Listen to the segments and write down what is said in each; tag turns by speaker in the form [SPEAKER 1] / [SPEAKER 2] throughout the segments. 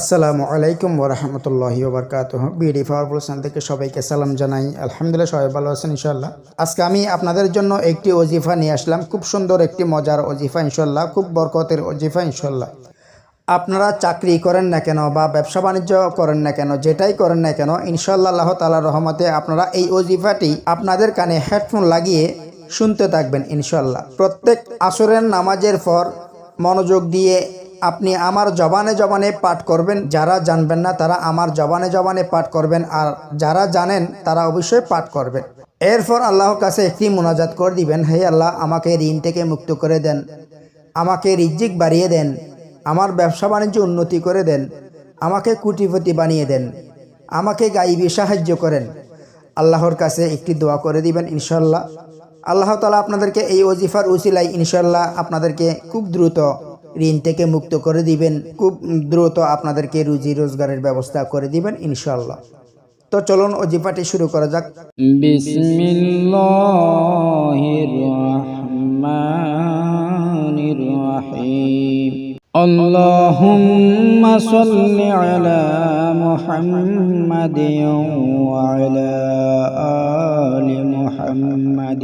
[SPEAKER 1] আসসালামু আলাইকুম ওরহামতুল্লাহ ওবরকাত বিডি পাওয়ারফুল চ্যানেল থেকে সবাইকে সালাম জানাই। আলহামদুলিল্লাহ, সবাই ভালো আছেন ইনশাল্লাহ আজকে আমি আপনাদের জন্য একটি অজিফা নিয়ে আসলাম। খুব সুন্দর একটি মজার অজিফা ইনশাল্লাহ খুব বরকতের অজিফা ইনশাল্লাহ আপনারা চাকরি করেন না কেন বা ব্যবসা বাণিজ্য করেন না কেন, যেটাই করেন না কেন ইনশাল্লাহ আল্লাহ তালার রহমতে আপনারা এই অজিফাটি আপনাদের কানে হেডফোন লাগিয়ে শুনতে থাকবেন ইনশাল্লাহ প্রত্যেক আসরের নামাজের পর মনোযোগ দিয়ে আপনি আমার জবানে জবানে পাঠ করবেন, যারা জানবেন না তারা আমার জবানে জবানে পাঠ করবেন, আর যারা জানেন তারা অবশ্যই পাঠ করবেন। এরপর আল্লাহর কাছে একটি মোনাজাত করে দিবেন, হে আল্লাহ, আমাকে ঋণ থেকে মুক্ত করে দেন, আমাকে রিজিক বাড়িয়ে দেন, আমার ব্যবসা বাণিজ্য উন্নতি করে দেন, আমাকে কুটিপতি বানিয়ে দেন, আমাকে গাইবি সাহায্য করেন। আল্লাহর কাছে একটি দোয়া করে দিবেন ইনশাল্লাহ আল্লাহ তালা আপনাদেরকে এই ওজিফার উসিলাই ইনশাল্লাহ আপনাদেরকে খুব দ্রুত ঋণ থেকে মুক্ত করে দিবেন খুব দ্রুত আপনাদেরকে রুজি রোজগারের ব্যবস্থা করে দিবেন ইনশাল্লাহ তো চলুন ওজিফাটি শুরু করা যাক
[SPEAKER 2] بسم الله الرحمن الرحيم اللهم صل على محمد وعلى آل محمد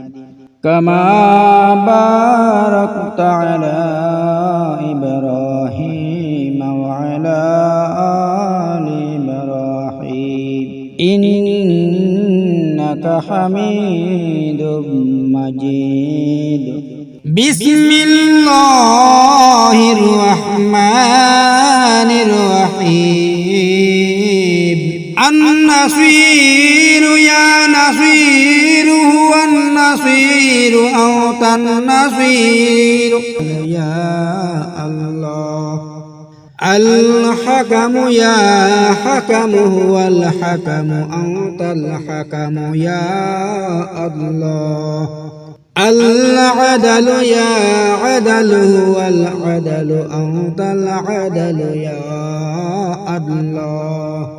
[SPEAKER 2] كما باركت على إبراهيم وعلى آل إبراهيم. إنك حميد مجيد. بسم الله الرحمن الرحيم. النصير يا نصير هو النصير أنت النصير يا الله. الحكم يا حكم هو الحكم أنت الحكم يا الله. العدل يا عدل هو العدل أنت العدل يا الله.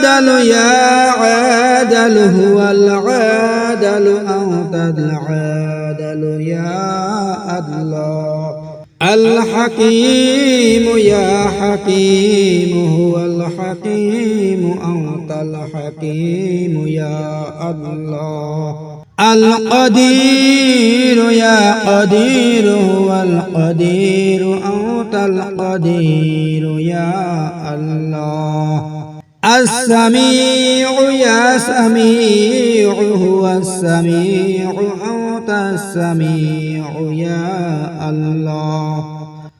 [SPEAKER 2] العادل يا عادل هو العادل أنت العادل يا الله. الحكيم يا حكيم هو الحكيم. أنت الحكيم يا الله. القدير يا قدير هو القدير. أنت القدير يا الله. السميع يا سميع هو السميع أنت السميع يا الله.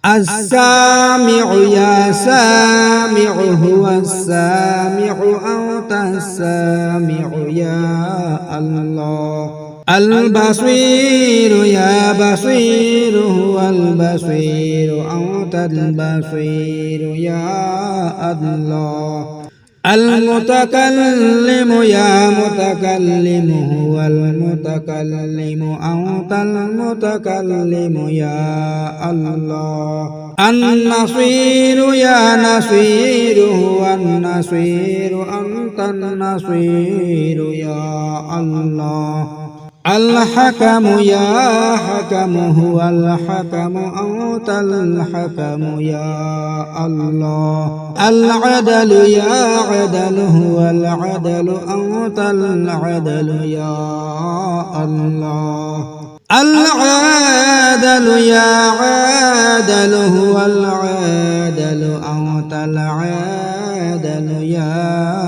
[SPEAKER 2] السامع يا سامع هو السامع أنت السامع يا الله. البصير يا بصير هو البصير أنت البصير يا الله. المتكلم يا متكلم هو المتكلم. أنت المتكلم يا الله. النصير يا نصير هو النصير. أنت النصير يا الله. الحكم يا حكم هو الحكم أنت الحكم يا الله. العدل يا عدل هو العدل أنت العدل يا الله. العادل يا عادل هو العادل أنت العادل يا الله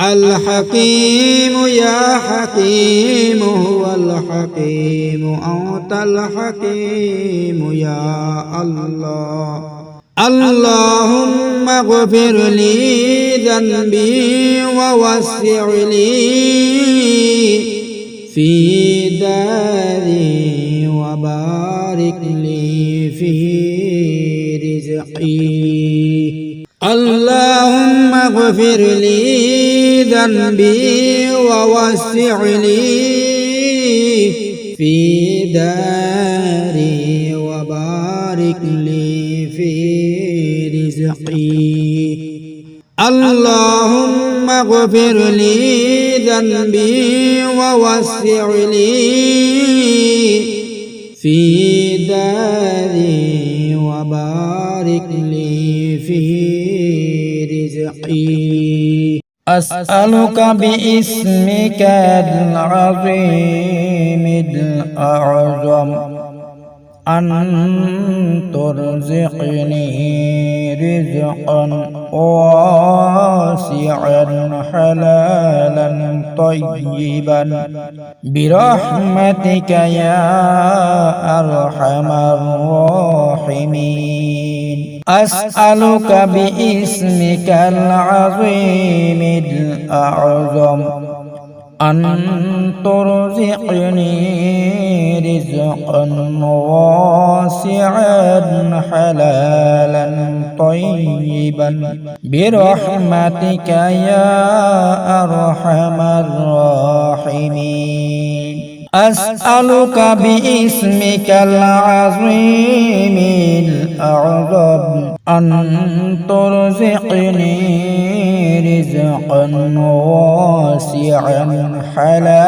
[SPEAKER 2] الحكيم يا حكيم هو الحكيم أنت الحكيم يا الله. اللهم اغفر لي ذنبي ووسع لي في داري وبارك لي في رزقي. اللهم اغفر لي ذنبي ووسع لي في داري وبارك لي في رزقي. اللهم اغفر لي ذنبي ووسع لي في داري وبارك لي في رزقي. أسألك باسمك العظيم الأعظم أن ترزقني رزقا واسعا حلالا طيبا. برحمتك يا أرحم الراحمين. أسألك باسمك العظيم الأعظم أن ترزقني رزقا واسعا حلالا طيبا برحمتك يا أرحم الراحمين. أسألك باسمك العظيم الأعظم أن ترزقني رزقا واسعا حلالا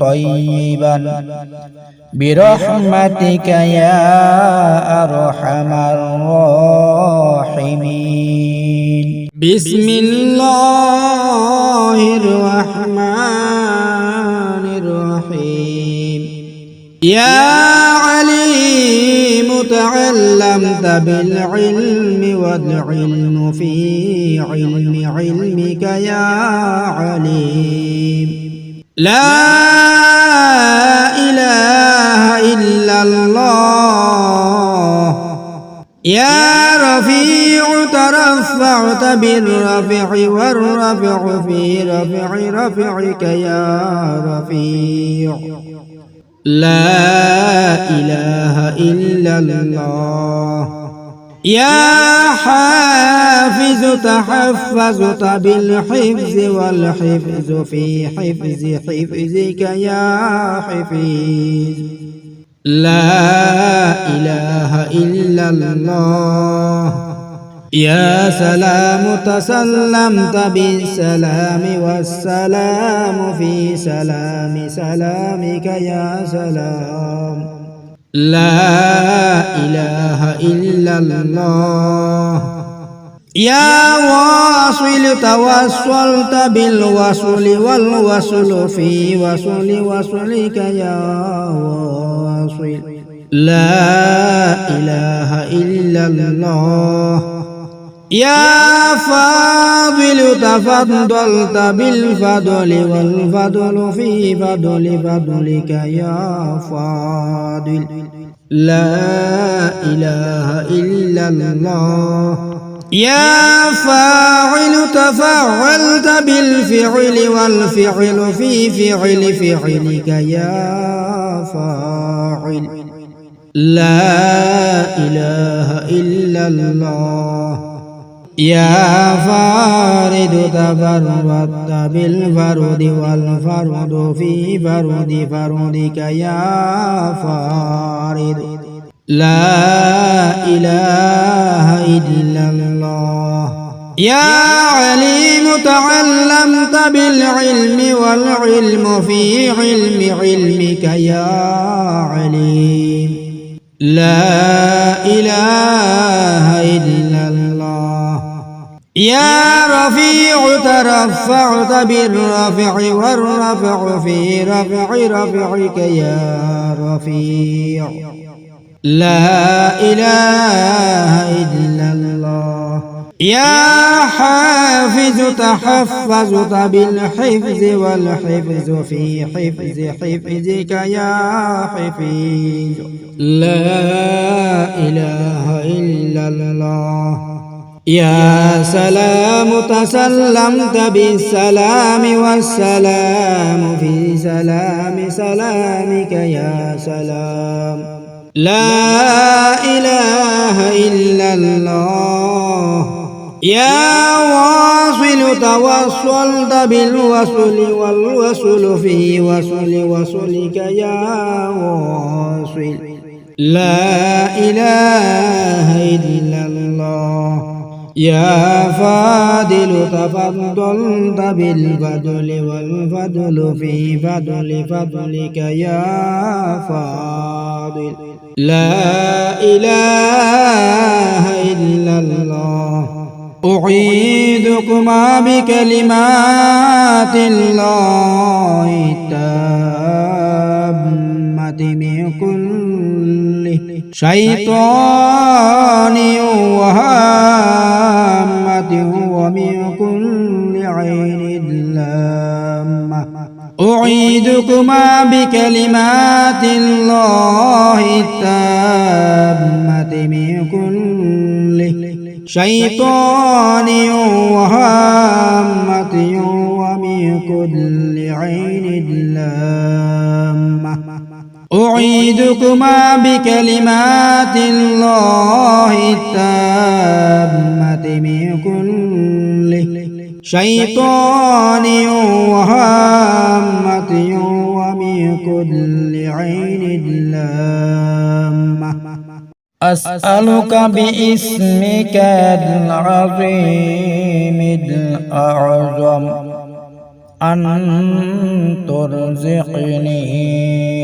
[SPEAKER 2] طيبا. برحمتك يا أرحم الراحمين. بسم الله الرحمن الرحيم. يا تعلمت بالعلم والعلم في علم علمك يا عليم. لا إله إلا الله. يا رفيع ترفعت بالرفع والرفع في رفع رفعك يا رفيع. لا إله إلا الله. يا حافظ تحفظت بالحفظ والحفظ في حفظ حفظك يا حفيظ. لا إله إلا الله. يا سلام تسلمت بالسلام والسلام في سلام سلامك يا سلام. لا إله إلا الله. يا واصل توصلت بالوصل والوصل في وصل وصلك يا واصل. لا إله إلا الله. يا فاضل تفضلت بالفضل والفضل في فضل فضلك يا فاضل. لا إله إلا الله. يا فاعل تفاعلت بالفعل والفعل في فعل فعلك يا فاعل. لا إله إلا الله. يا فارد تفردت بالفرد والفرد في فرد فردك يا فارد. لا إله إلا الله. يا عليم تعلمت بالعلم والعلم في علم علمك يا عليم. لا إله إلا يا رفيع ترفعت بالرفع والرفع في رفع رفعك يا رفيع. لا إله إلا الله. يا حافظ تحفظت بالحفظ والحفظ في حفظ حفظك يا حفيظ. لا إله إلا الله. يا سلام تسلمت بالسلام والسلام في سلام سلامك يا سلام. لا إله إلا الله. يا واصل توصلت بالوصل والوصل في وصل وصلك يا واصل. لا إله إلا الله. يا فاضل تفضلت بالفضل والفضل في فضل فضلك يا فاضل. لا إله إلا الله. أعيدكما بكلمات الله التامة من كل شيطان وهامة ومن كل عين لامة. أعيدكما بكلمات الله التامة من كل شيطان وهامة ومن كل عين لامة. أعيدكما بكلمات الله التامة من كل شيطان وهامة ومن كل عين لامة. أسألك باسمك العظيم الأعظم. أن ترزقني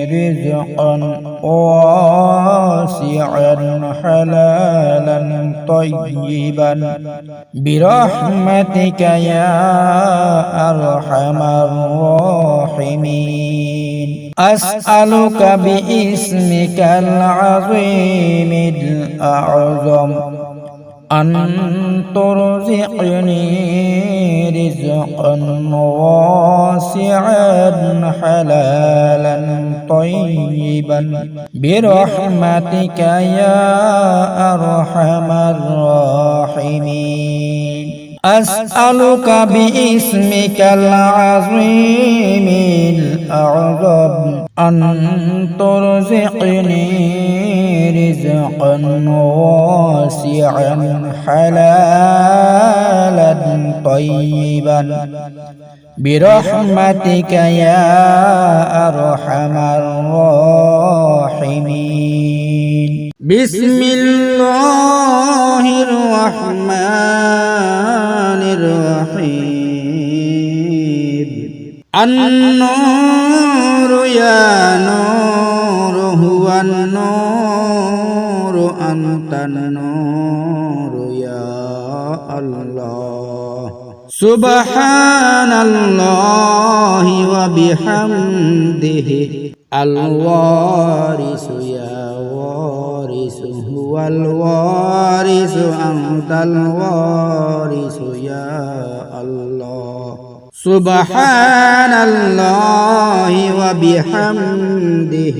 [SPEAKER 2] رزقا واسعا حلالا طيبا. برحمتك يا أرحم الراحمين. أسألك باسمك العظيم الأعظم أن ترزقني رزقا واسعا حلالا طيبا. برحمتك يا أرحم الراحمين. أسألك باسمك العظيم الأعظم أن ترزقني رزقا واسعا حلالا طيبا. برحمتك يا أرحم الراحمين. بسم الله الرحمن الرحيم. النور يا نور هو النور أنت النور يا الله. سبحان الله وبحمده. الوارث يا وارث هو الوارث أنت الوارث يا الله. سبحان الله وبحمده.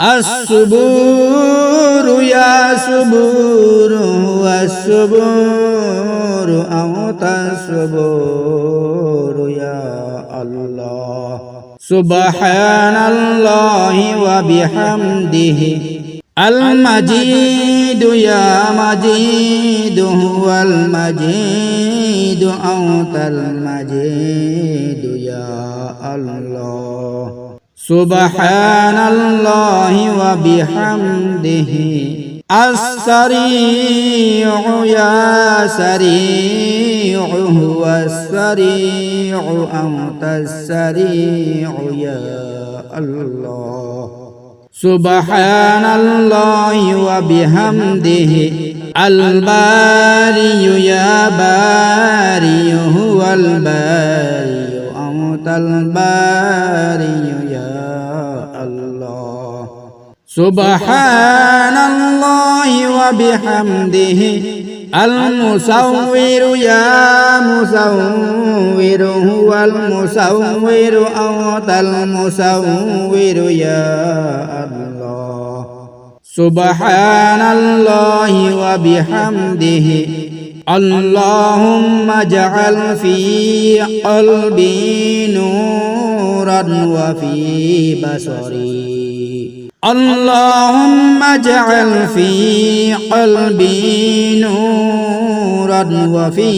[SPEAKER 2] الصبور يا صبور هو الصبور أنت الصبور يا الله سبحان الله وبحمده المجيد يا مجيد هو المجيد أنت المجيد يا الله سبحان الله وبحمده. السريع يا سريع هو السريع أنت السريع يا الله. سبحان الله وبحمده. الباري يا باري هو الباري أنت الباري. سبحان الله وبحمده المصور يا مصور هو المصور أنت المصور يا الله سبحان الله وبحمده اللهم اجعل في قلبي نورا وفي بصري اللهم اجعل في قلبي نورا وفي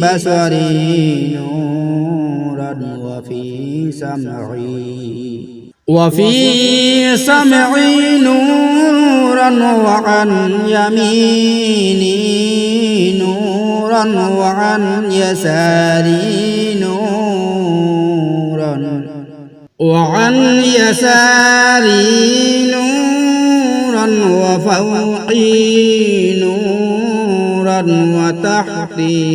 [SPEAKER 2] بصري نورا وفي سمعي وفي سمعي نورا وعن يميني نورا وعن يساري نورا وعن يساري نورا وفوقي نورا وتحتي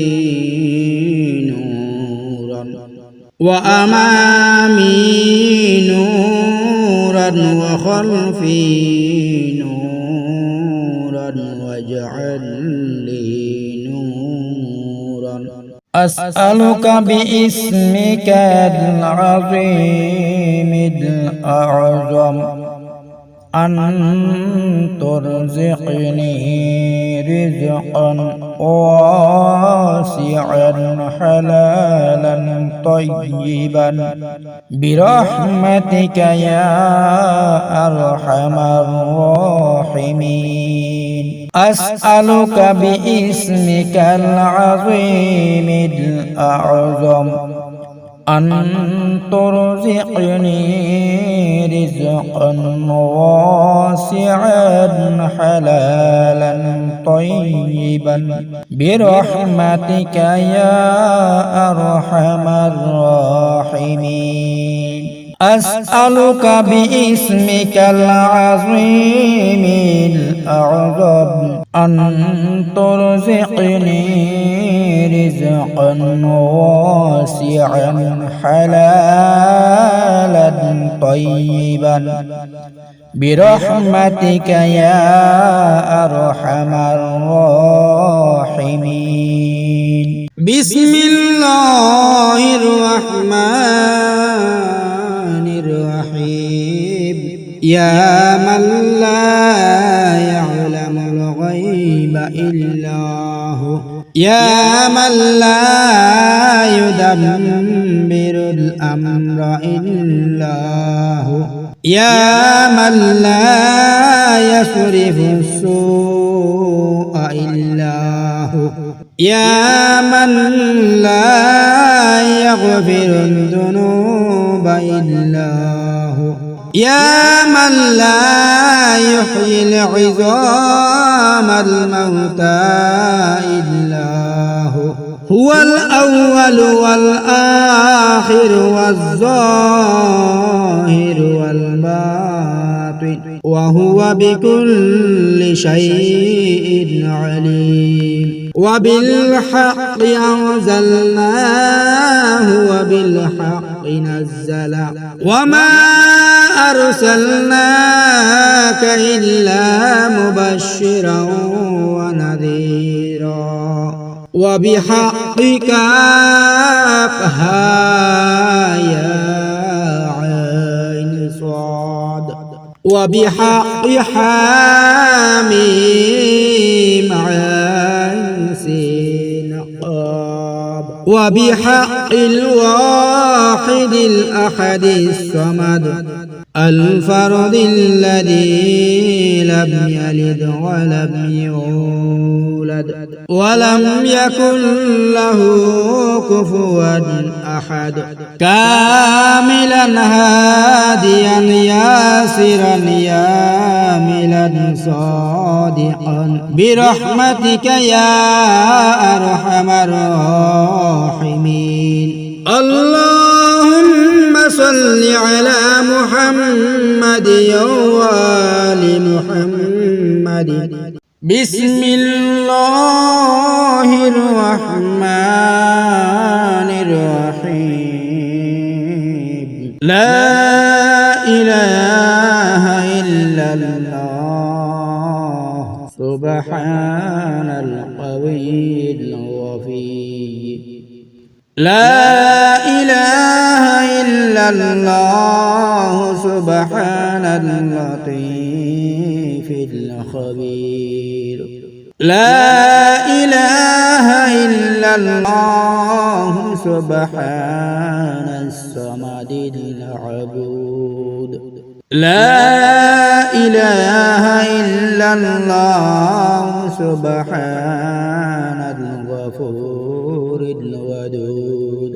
[SPEAKER 2] نورا وأمامي نورا وخلفي نورا واجعل أسألك باسمك العظيم الأعظم أن ترزقني رزقا واسعا حلالا طيبا برحمتك يا أرحم الراحمين أسألك باسمك العظيم الأعظم أن ترزقني رزقا واسعا حلالا طيبا برحمتك يا أرحم الراحمين. أسألك باسمك العظيم الأعظم أن ترزقني رزقا واسعا حلالا طيبا برحمتك يا أرحم الراحمين. بسم الله الرحمن يا من لا يعلم الغيب إلا هو. يا من لا يدبر الأمر إلا هو. يا من لا يصرف السوء إلا هو. يا من لا يغفر الذنوب إلا هو. يا من لا يحيي العظام الموتى إلا هو هو الأول والآخر والظاهر والباطن وهو بكل شيء عليم. وبالحق أنزلناه وبالحق نزل وما أرسلناك إلا مبشرا ونذيرا. وبحقك أفها يا عين صاد. وبحق حاميم عين وبحق الواحد الأحد الصمد الفرد الذي لم يلد ولم يولد ولم يكن له كفوا أحد كاملا هاديا ياسرا ياملا صادقا برحمتك يا أرحم الراحمين. اللهم صل على محمد وآل محمد. بسم الله الرحمن الرحيم. لا سبحان
[SPEAKER 3] القوي الوفي لا إله إلا الله سبحان اللطيف الخبير. لا إله إلا الله سبحان الصمد العبود. لا إله إلا الله سبحان الغفور الودود.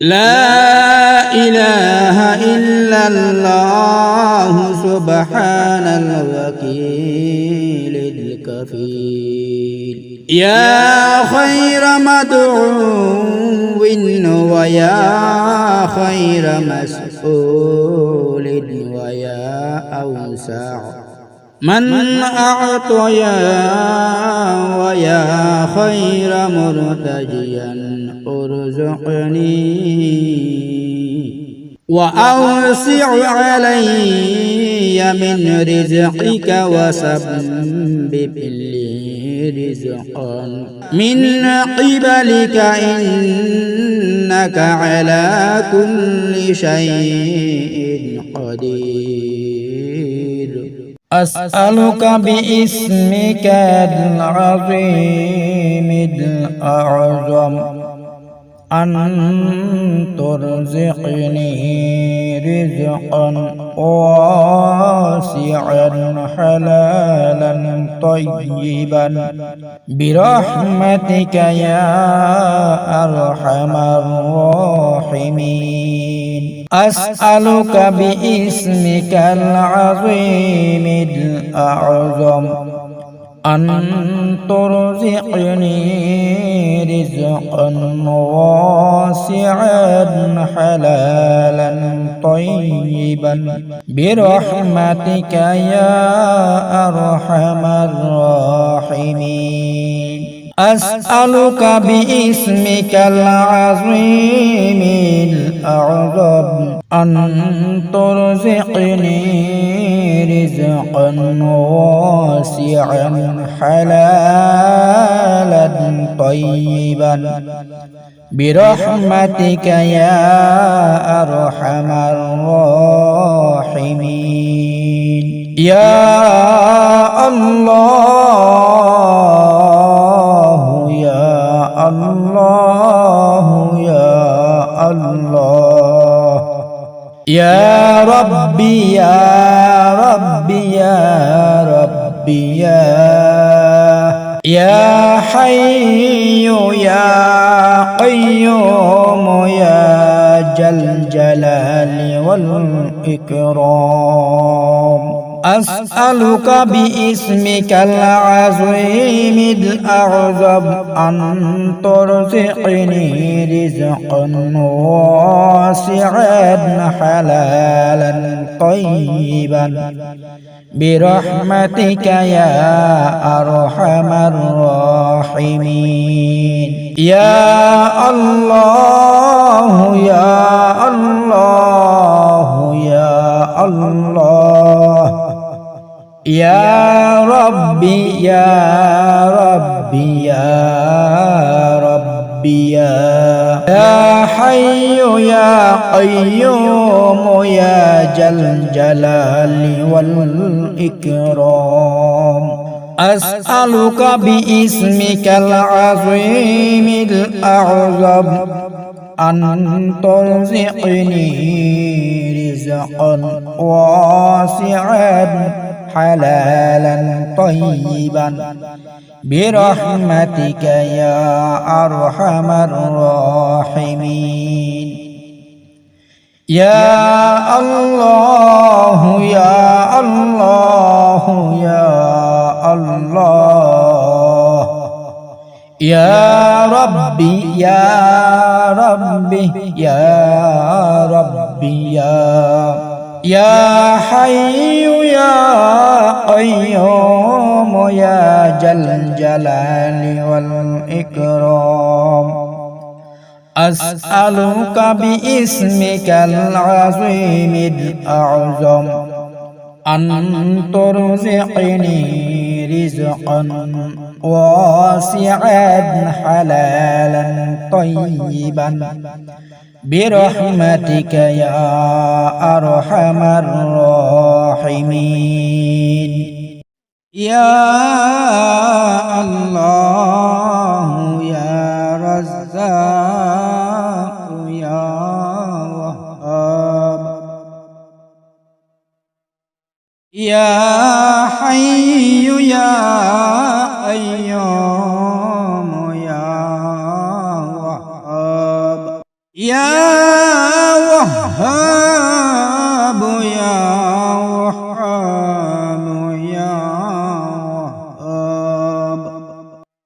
[SPEAKER 3] لا إله إلا الله سبحان الوكيل الكفيل. يا خير مدعو ويا خير مسؤول ويا أوسع. من أعطيا ويا خير مرتجيا أرزقني. وأوسع علي من رزقك وسبب لي رزقا. من قبلك إنك على كل شيء قدير.
[SPEAKER 2] أسألك باسمك العظيم الأعظم أن ترزقني رزقا واسعا حلالا طيبا برحمتك يا أرحم الراحمين. أسألك باسمك العظيم الأعظم أن ترزقني رزقا واسعا حلالا طيبا برحمتك يا أرحم الراحمين. أسألك باسمك العظيم الأعظم أن ترزقني رزقا واسعا حلالا طيبا برحمتك يا أرحم الراحمين يا الله يا الله يا الله. يا ربي يا ربي يا ربي يا. يا حي يا قيوم يا جل الجلال والإكرام. أسألك باسمك العظيم الأعظم أن ترزقني رزقا واسعا حلالا طيبا. برحمتك يا أرحم الراحمين. يا الله يا الله يا الله. يا ربي يا ربي يا ربي يا يا حي يا قيوم يا جل الجلال والإكرام. أسألك باسمك العظيم الأعظم أن ترزقني رزقا واسعا. حلالا طيبا. برحمتك يا أرحم الراحمين. يا الله يا الله يا الله. يا ربي يا ربي يا ربي يا يا حي يا قيوم يا جل الجلال والإكرام. أسألك باسمك العظيم الأعظم أن ترزقني رزقا واسعا حلالا طيبا. برحمتك يا أرحم الراحمين. يا الله يا رزاق يا وهاب. يا حي يا قيوم وهاب يا وهاب يا وهاب.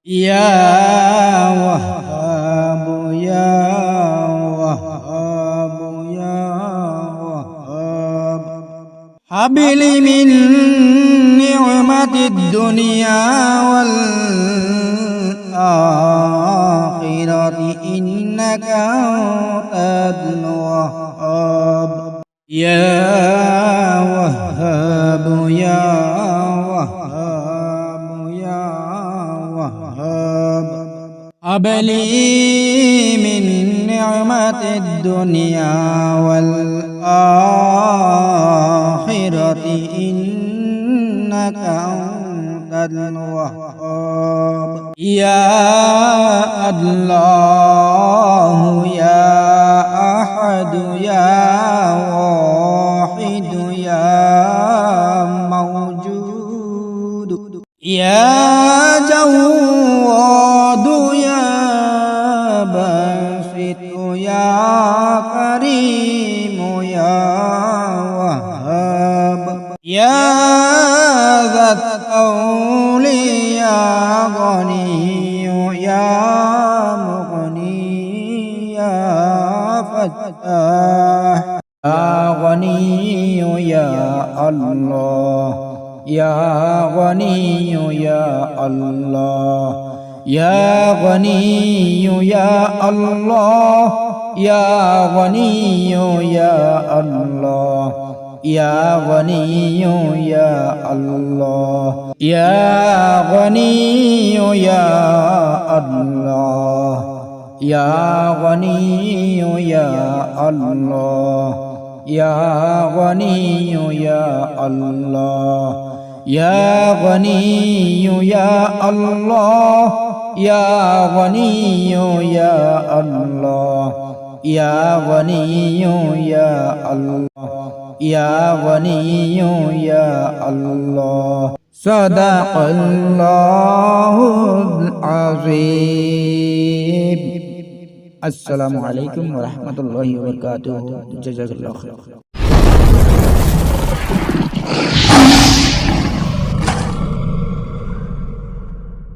[SPEAKER 2] يا وهاب يا وهاب يا وهاب. هب من نعمة الدنيا والآخرة إنك أنت الوهاب يا وهاب يا وهاب يا وهاب هب لي من نعمة الدنيا والآخرة إنك أنت الوهاب يا الله يا أحد يا غني يا الله يا غني يا الله يا غني يا الله يا غني يا الله يا غني يا الله يا غني يا الله يا غني يا الله يا غني يا الله يا غني يا الله يا غني يا الله يا غني يا الله صدق الله العظيم السلام عليكم ورحمة الله وبركاته جزاك الله خير